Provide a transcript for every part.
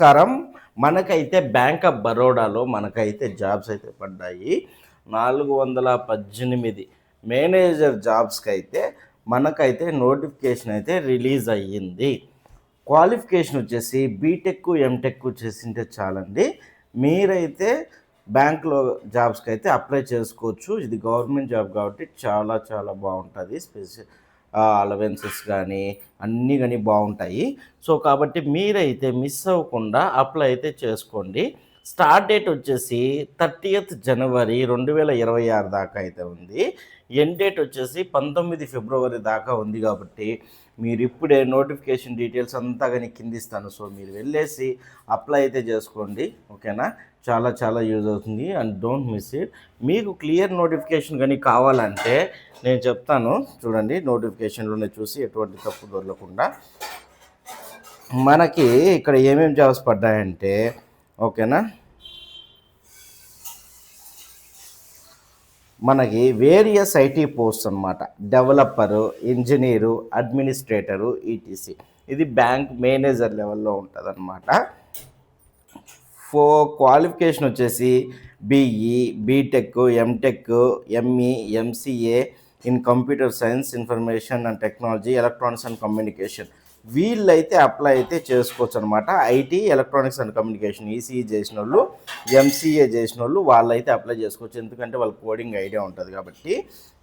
నమస్కారం. మనకైతే bank of బరోడాలో మనకైతే జాబ్స్ అయితే పడ్డాయి. నాలుగు వందల పద్దెనిమిది మేనేజర్ జాబ్స్కి అయితే మనకైతే నోటిఫికేషన్ అయితే రిలీజ్ అయ్యింది. క్వాలిఫికేషన్ వచ్చేసి బీటెక్ ఎంటెక్ చేసింటే చాలండి. మీరైతే బ్యాంక్లో జాబ్స్కి అయితే అప్లై చేసుకోవచ్చు. ఇది గవర్నమెంట్ జాబ్ కాబట్టి చాలా చాలా బాగుంటుంది. స్పెషల్ అలవెన్సెస్ కానీ అన్నీ కానీ బాగుంటాయి సో కాబట్టి మీరైతే మిస్ అవ్వకుండా అప్లై అయితే చేసుకోండి. స్టార్ట్ డేట్ వచ్చేసి థర్టీయత్ జనవరి రెండు వేల ఇరవై ఆరు దాకా అయితే ఉంది. ఎండ్ డేట్ వచ్చేసి పంతొమ్మిది ఫిబ్రవరి దాకా ఉంది కాబట్టి మీరు ఇప్పుడే నోటిఫికేషన్ డీటెయిల్స్ అంతా కానీ కిందిస్తాను. సో మీరు వెళ్ళేసి అప్లై అయితే చేసుకోండి. ఓకేనా? చాలా చాలా యూజ్ అవుతుంది. And don't miss it. మీకు క్లియర్ నోటిఫికేషన్ కానీ కావాలంటే నేను చెప్తాను. చూడండి నోటిఫికేషన్లోనే చూసి ఎటువంటి తప్పు దొరకకుండా. మనకి ఇక్కడ ఏమేమి జాబ్స్ పడ్డాయంటే ఓకేనా? మనకి వేరియస్ ఐటీ పోస్ట్ అనమాట డెవలపరు ఇంజనీరు అడ్మినిస్ట్రేటరు ఈటీసీ ఇది బ్యాంక్ మేనేజర్ లెవెల్లో ఉంటుంది అనమాట ఫో క్వాలిఫికేషన్ వచ్చేసి BE BTech MTech ME MCA in computer science information and technology electronics and communication. వీళ్ళైతే అప్లై అయితే చేసుకోవచ్చు అనమాట IT electronics and communication ECE చేసిన వాళ్ళు ఎంసీఏ చేసిన వాళ్ళు వాళ్ళైతే అప్లై చేసుకోవచ్చు. ఎందుకంటే వాళ్ళ కోడింగ్ ఐడియా ఉంటుంది కాబట్టి.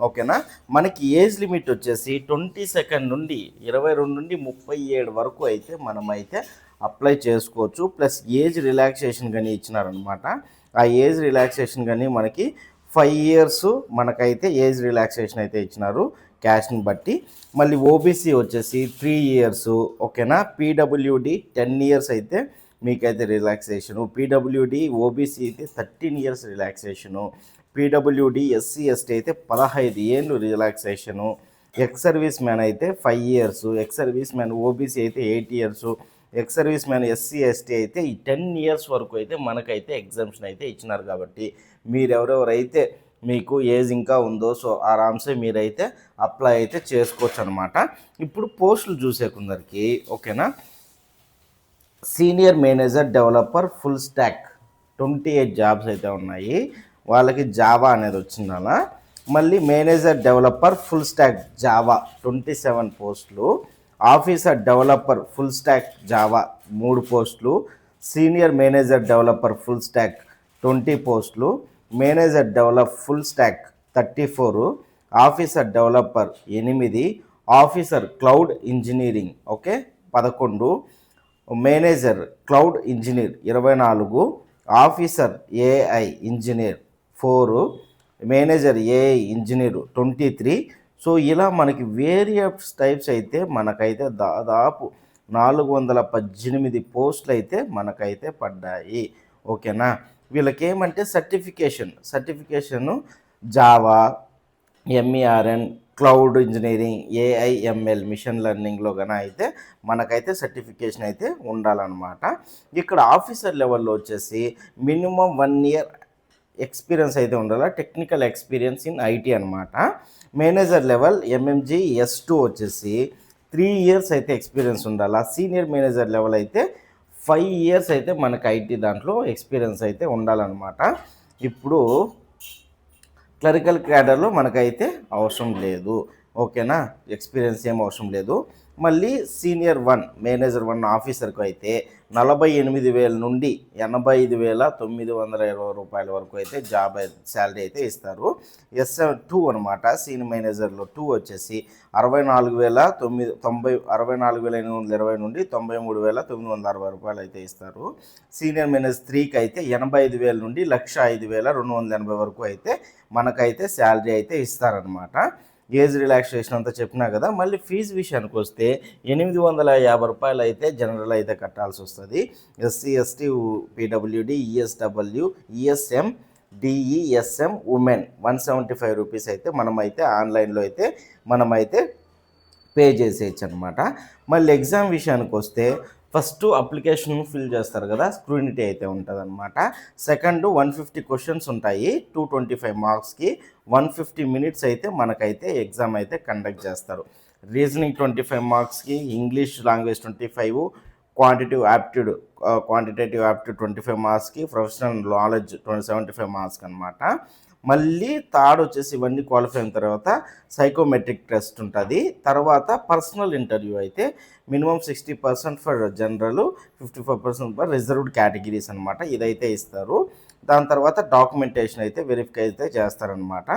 ఓకేనా? మనకి ఏజ్ లిమిట్ వచ్చేసి ట్వంటీ సెకండ్ నుండి ఇరవై రెండు నుండి ముప్పై ఏడు వరకు అయితే మనమైతే అప్లై చేసుకోవచ్చు. ప్లస్ ఏజ్ రిలాక్సేషన్ కానీ ఇచ్చినారనమాట. ఆ ఏజ్ రిలాక్సేషన్ కానీ మనకి ఫైవ్ ఇయర్స్ మనకైతే ఏజ్ రిలాక్సేషన్ అయితే ఇచ్చినారు క్యాష్ని బట్టి. మళ్ళీ ఓబీసీ వచ్చేసి త్రీ ఇయర్స్ ఓకేనా? పీడబ్ల్యూడి టెన్ ఇయర్స్ అయితే మీకైతే రిలాక్సేషను. పీడబ్ల్యూడి ఓబీసీ అయితే thirteen years relaxation. PWD SC ST అయితే పదహైదు ఏళ్ళు రిలాక్సేషను. ఎక్స్ సర్వీస్ మ్యాన్ అయితే five years ex service man OBC అయితే eight years ex service man SC ST అయితే ఈ టెన్ ఇయర్స్ వరకు అయితే మనకైతే ఎగ్జామ్షన్ అయితే ఇచ్చినారు కాబట్టి మీరు ఎవరెవరైతే మీకు ఏజ్ ఇంకా ఉందో సో ఆరామ్సే మీరైతే అప్లై అయితే చేసుకోవచ్చు అనమాట ఇప్పుడు పోస్టులు చూసే కొందరికి ఓకేనా? Senior manager developer full stack twenty eight jobs అయితే ఉన్నాయి. వాళ్ళకి జావా అనేది వచ్చింది అలా మళ్ళీ manager developer full stack Java twenty seven పోస్టులు. Officer developer full stack Java మూడు పోస్టులు senior manager developer full stack twenty పోస్టులు manager develop full stack thirty four officer developer ఎనిమిది ఆఫీసర్ క్లౌడ్ ఇంజనీరింగ్ ఓకే పదకొండు మేనేజర్ క్లౌడ్ ఇంజనీర్ ఇరవై నాలుగు officer AI engineer four manager AI engineer twenty three so ఇలా మనకి various types అయితే మనకైతే దాదాపు నాలుగు వందల పద్దెనిమిది పోస్టులు అయితే మనకైతే పడ్డాయి. ఓకేనా? వీళ్ళకి ఏమంటే certification certification Java MERN cloud engineering AIML machine లెర్నింగ్లో కన అయితే మనకైతే సర్టిఫికేషన్ అయితే ఉండాలన్నమాట. ఇక్కడ ఆఫీసర్ లెవెల్లో వచ్చేసి మినిమం వన్ ఇయర్ ఎక్స్పీరియన్స్ అయితే ఉండాలా? టెక్నికల్ ఎక్స్పీరియన్స్ ఇన్ ఐటీ అనమాట manager level MMG S two వచ్చేసి త్రీ ఇయర్స్ అయితే ఎక్స్పీరియన్స్ ఉండాలా? సీనియర్ మేనేజర్ లెవెల్ అయితే ఫైవ్ ఇయర్స్ అయితే మనకు ఐటీ దాంట్లో ఎక్స్పీరియన్స్ అయితే ఉండాలన్నమాట. ఇప్పుడు క్లరికల్ క్యాడర్లో మనకైతే అవసరం లేదు. ఓకేనా? ఎక్స్పీరియన్స్ ఏం అవసరం లేదు. మళ్ళీ సీనియర్ వన్ మేనేజర్ వన్ ఆఫీసర్కు అయితే నలభై ఎనిమిది వేల నుండి ఎనభై ఐదు వేల తొమ్మిది వందల ఇరవై రూపాయల వరకు అయితే జాబ్ శాలరీ అయితే ఇస్తారు. ఎస్ టూ అనమాట సీనియర్ మేనేజర్లో టూ వచ్చేసి అరవై నాలుగు వేల తొమ్మిది తొంభై అరవై నాలుగు వేల ఎనిమిది వందల ఇరవై నుండి తొంభై మూడు వేల తొమ్మిది వందల అరవై రూపాయలు అయితే ఇస్తారు. సీనియర్ మేనేజర్ త్రీకి అయితే ఎనభై ఐదు వేల నుండి లక్ష ఐదు వేల రెండు వందల ఎనభై వరకు అయితే మనకైతే శాలరీ అయితే ఇస్తారనమాట ఏజ్ రిలాక్సేషన్ అంతా చెప్పినా కదా మళ్ళీ ఫీజు విషయానికి వస్తే ఎనిమిది వందల యాభై రూపాయలు అయితే జనరల్ అయితే కట్టాల్సి వస్తుంది. SC ST PWD EWS ESM DESM women one seventy five rupees అయితే మనమైతే ఆన్లైన్లో అయితే మనమైతే పే చేసేయచ్చు అనమాట మళ్ళీ ఎగ్జామ్ విషయానికి వస్తే ఫస్ట్ అప్లికేషన్ ఫిల్ చేస్తారు కదా స్క్రూనిటీ అయితే ఉంటుంది అనమాట సెకండ్ వన్ ఫిఫ్టీ క్వశ్చన్స్ ఉంటాయి టూ ట్వంటీ ఫైవ్ మార్క్స్కి వన్ ఫిఫ్టీ మినిట్స్ అయితే మనకైతే ఎగ్జామ్ అయితే కండక్ట్ చేస్తారు. రీజనింగ్ ట్వంటీ ఫైవ్ మార్క్స్కి English language twenty five quantitative aptitude quantitative aptitude twenty five మార్క్స్కి professional knowledge twenty seventy five marks అనమాట మళ్ళీ థర్డ్ వచ్చేసి ఇవన్నీ క్వాలిఫై అయిన తర్వాత సైకోమెట్రిక్ టెస్ట్ ఉంటుంది. తర్వాత పర్సనల్ ఇంటర్వ్యూ అయితే minimum sixty percent for general fifty five percent for reserved categories అనమాట ఇదైతే ఇస్తారు. దాని తర్వాత డాక్యుమెంటేషన్ అయితే వెరిఫై అయితే చేస్తారనమాట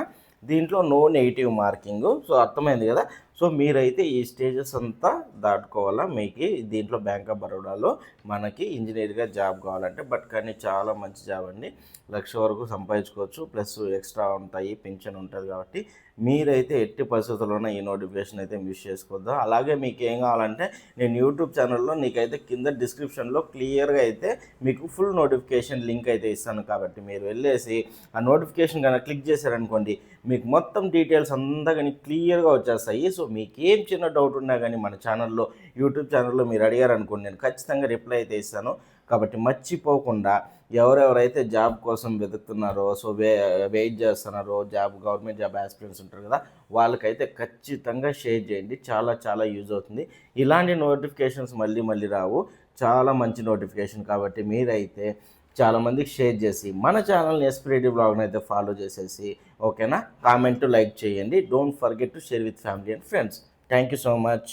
దీంట్లో నో నెగిటివ్ మార్కింగ్ సో అర్థమైంది కదా? సో మీరైతే ఈ స్టేజెస్ అంతా దాటుకోవాలా? మీకు దీంట్లో బ్యాంక్ ఆఫ్ బరోడాలో మనకి ఇంజనీర్గా జాబ్ కావాలంటే బట్ కానీ చాలా మంచి జాబ్ అండి. లక్ష వరకు సంపాదించుకోవచ్చు. ప్లస్ ఎక్స్ట్రా ఉంటాయి పెన్షన్ ఉంటుంది కాబట్టి మీరైతే ఎట్టి పరిస్థితుల్లోనే ఈ నోటిఫికేషన్ అయితే మిస్ చేసుకోవద్దు. అలాగే మీకు ఏం కావాలంటే నేను యూట్యూబ్ ఛానల్లో నీకైతే కింద డిస్క్రిప్షన్లో క్లియర్గా అయితే మీకు ఫుల్ నోటిఫికేషన్ లింక్ అయితే ఇస్తాను కాబట్టి మీరు వెళ్ళేసి ఆ నోటిఫికేషన్ కనుక క్లిక్ చేశారనుకోండి మీకు మొత్తం డీటెయిల్స్ అంతా కానీ క్లియర్గా వచ్చేస్తాయి. సో మీకు ఏం చిన్న డౌట్ ఉన్నా కానీ మన ఛానల్లో యూట్యూబ్ ఛానల్లో మీరు అడిగారనుకోండి నేను ఖచ్చితంగా రిప్లై అయితే ఇస్తాను. కాబట్టి మర్చిపోకుండా ఎవరెవరైతే జాబ్ కోసం వెతుకుతున్నారో సో వే వెయిట్ చేస్తున్నారో జాబ్ గవర్నమెంట్ జాబ్ ఆస్పిరెంట్స్ ఉంటారు కదా వాళ్ళకైతే ఖచ్చితంగా షేర్ చేయండి. చాలా చాలా యూజ్ అవుతుంది. ఇలాంటి నోటిఫికేషన్స్ మళ్ళీ మళ్ళీ రావు. చాలా మంచి నోటిఫికేషన్ కాబట్టి మీరైతే చాలామందికి షేర్ చేసి మన ఛానల్ని ఎస్పిరేటివ్ బ్లాగ్ని అయితే ఫాలో చేసేసి ఓకేనా? కామెంట్ లైక్ చేయండి. Don't forget to share with family and friends thank you so much